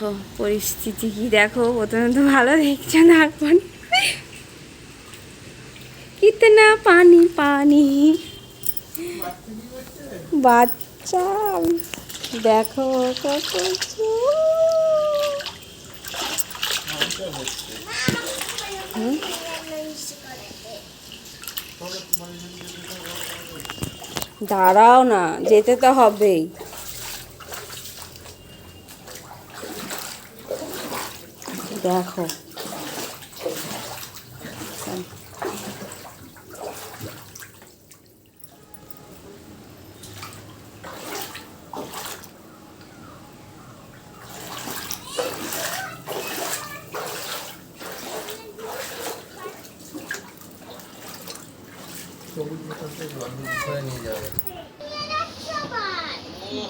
দেখো, পরিস্থিতি কি দেখো? প্রথমে তো ভালো দেখছ তারপর কিতনা পানি পানি। বাচ্চা, দেখো কত? দাঁড়াও না, যেতে তো হবেই। দেখো।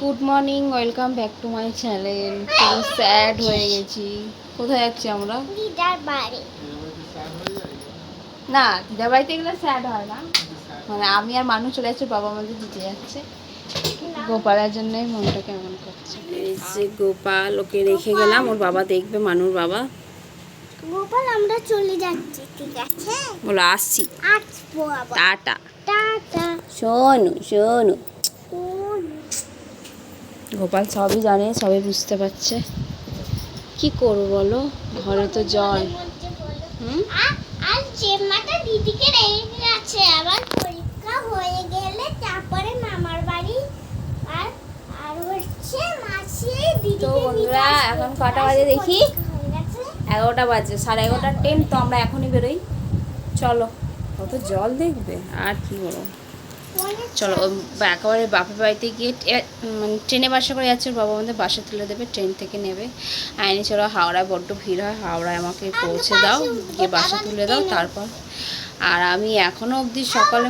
Good morning welcome back to my channel পুরো স্যাড হয়ে গেছি। কোথায় যাচ্ছি আমরা? দিদার বাড়ি। না দিদার বাড়িতে গেলে স্যাড হয় না। মানে আমি আর মানুষ চলে যাচ্ছে বাবা আমাদের দিতে যাচ্ছে। গোপালের জন্যই মনটা কেমন করছে। এই যে গোপাল ওকে রেখে গেলাম ওর বাবা দেখবে মানুর বাবা। গোপাল আমরা চলে যাচ্ছি ঠিক আছে? বলো আসছি। আসব আবার। টাটা। টাটা। শোনো। শোনো। গোপাল সবই জানে সবই বুঝতে পারছে। কি করব বলো? ঘরে তো জল। হুম? আর আর দিদিকে রেখে গেছে আবার পরীক্ষা হয়ে গেলে তারপরে মামার বাড়ি আর আর হচ্ছে মাসি দিদিকে তো বন্ধুরা, এখন কটা বাজে দেখি? এগারোটা বাজে সাড়ে এগারোটার ট্রেন তো আমরা এখনই বেরোই। চলো কত জল দেখবে আর কি বলো ফোনে চলো একেবারে বাপের বাড়িতে গিয়ে মানে ট্রেনে বাসা করে যাচ্ছে বাবা আমাদের বাসা তুলে দেবে ট্রেন থেকে নেবে। আইনি চলো হাওড়ায় বড্ড ভিড় হয় হাওড়ায় আমাকে পৌঁছে দাও গিয়ে বাসা তুলে দাও তারপর। আর আমি এখনও অবধি সকালে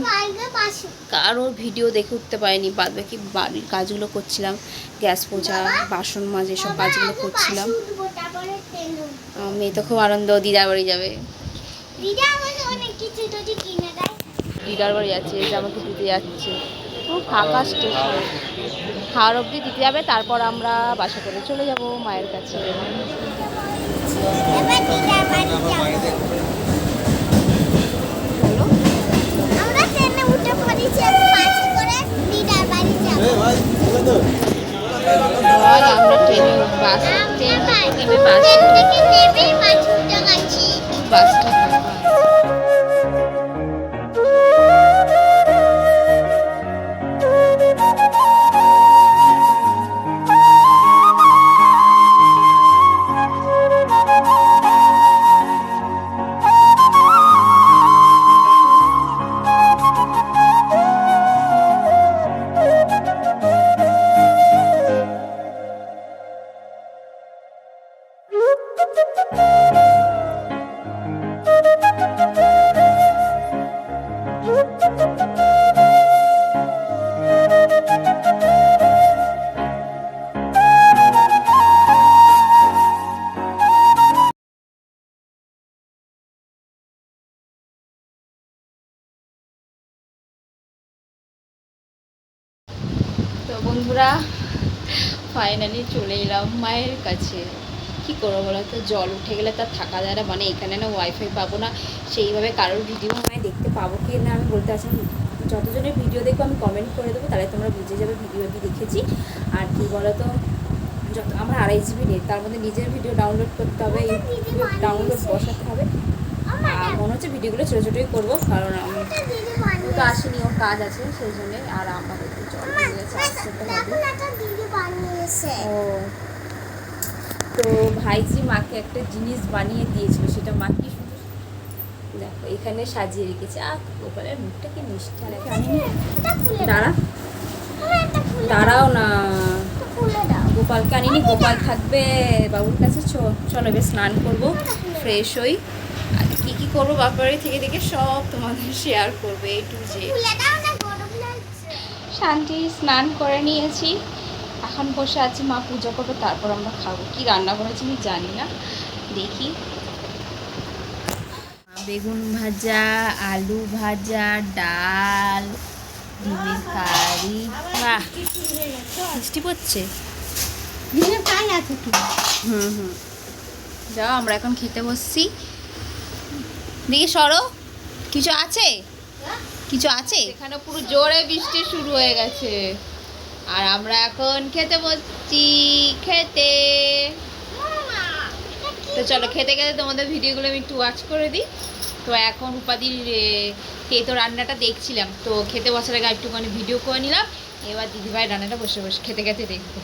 কারোর ভিডিও দেখে উঠতে পারিনি বাদ বাকি বাড়ির কাজগুলো করছিলাম গ্যাস পোছা বাসন মাছ এসব কাজগুলো করছিলাম। মেয়ে তো খুব আনন্দ দিদার বাড়ি যাবে। দিদা অনেক কিছু কিনে দিদার বাড়ি যাচ্ছে আমাকে দিতে যাচ্ছে। খুব ফাঁকা স্টেশন খাওয়ার অবধি দিতে যাবে তারপর আমরা বাসা করে চলে যাব মায়ের কাছে। আমরা ট্রেনে বাসে ট্রেনে বাস বন্ধুরা ফাইনালি চলে এলাম মায়ের কাছে। কি করব বলো তো? জল উঠে গেলে তার থাকা যায় না। মানে এখানে না ওয়াইফাই পাবো না। সেইভাবে কারোর ভিডিও আমায় দেখতে পাবো কি না আমি বলতে আছি যতজনের ভিডিও দেখব আমি কমেন্ট করে দেবো তাহলে তোমরা বুঝে যাবে ভিডিও কি দেখেছি। আর কি বলো তো? যত আমার আড়াই জিবি নেট তার মধ্যে নিজের ভিডিও ডাউনলোড করতে হবে ডাউনলোড বসাতে হবে। আর মনে হচ্ছে ভিডিওগুলো ছোটো ছোটোই করব কারণ আমি তো আসেনি ওর কাজ আছে সেই জন্যে আর আমাদের একটু জল হয়ে গেছে আসতে ও। তো ভাইজি মাকে একটা জিনিস বানিয়ে দিয়েছিল সেটা মা কি দেখো এখানে সাজিয়ে রেখেছে। আহ গোপালের মুখটা কি মিষ্টি আর খুলে দাও। দাঁড়া। দাঁড়াও না। গোপালকে আনিনি গোপাল থাকবে বাবুর কাছে চলো এবার স্নান করব ফ্রেশ হই। আর কী কি করব বাপারে থেকে থেকে সব তোমাদের শেয়ার করবে এই টু জে শান্তি স্নান করে নিয়েছি। এখন বসে আছি মা পুজো করব তারপর আমরা খাব। কি রান্না করেছি আমি জানি না। দেখি। বেগুন ভাজা আলু ভাজা ডাল ডিমের কারি। বাহ! মিষ্টি পড়ছে? হুম হুম। যাও আমরা এখন খেতে বসছি। দিকে সরো। কিছু আছে? কিছু আছে? এখানে পুরো জোরে বৃষ্টি শুরু হয়ে গেছে। আর আমরা এখন খেতে বসছি খেতে। তো চলো খেতে খেতে তোমাদের ভিডিওগুলো আমি একটু ওয়াচ করে দিই। তো এখন উপাধির তেতো রান্নাটা দেখছিলাম। তো খেতে বসার আগে একটুখানি ভিডিও করে নিলাম। এবার দিদিভাই রান্নাটা বসে বসে খেতে খেতে দেখব।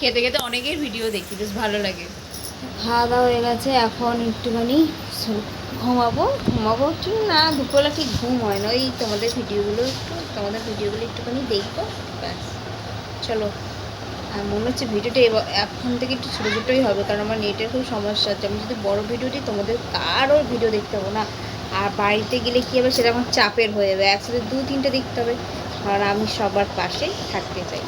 খেতে খেতে অনেকের ভিডিও দেখি বেশ ভালো লাগে। খাওয়া দাওয়া হয়ে গেছে এখন একটুখানি ঘুমাবো ঘুমাবো ঠিক না, দুপুরবেলা ঠিক ঘুম হয় না। ওই তোমাদের ভিডিওগুলো একটু, তোমাদের ভিডিওগুলো একটুখানি দেখব, ব্যাস। চলো। আর মনে হচ্ছে ভিডিওটা এখন থেকে একটু ছোটো ছোটোই হবে, কারণ আমার নেটের খুব সমস্যা হচ্ছে। আমি যদি বড় ভিডিও দিই তোমাদের কারও ভিডিও দেখতে পাবো না, আর বাড়িতে গেলে কী হবে সেটা আমার চাপের হয়ে যাবে। একসাথে দু তিনটে দেখতে হবে, কারণ আমি সবার পাশে থাকতে চাই।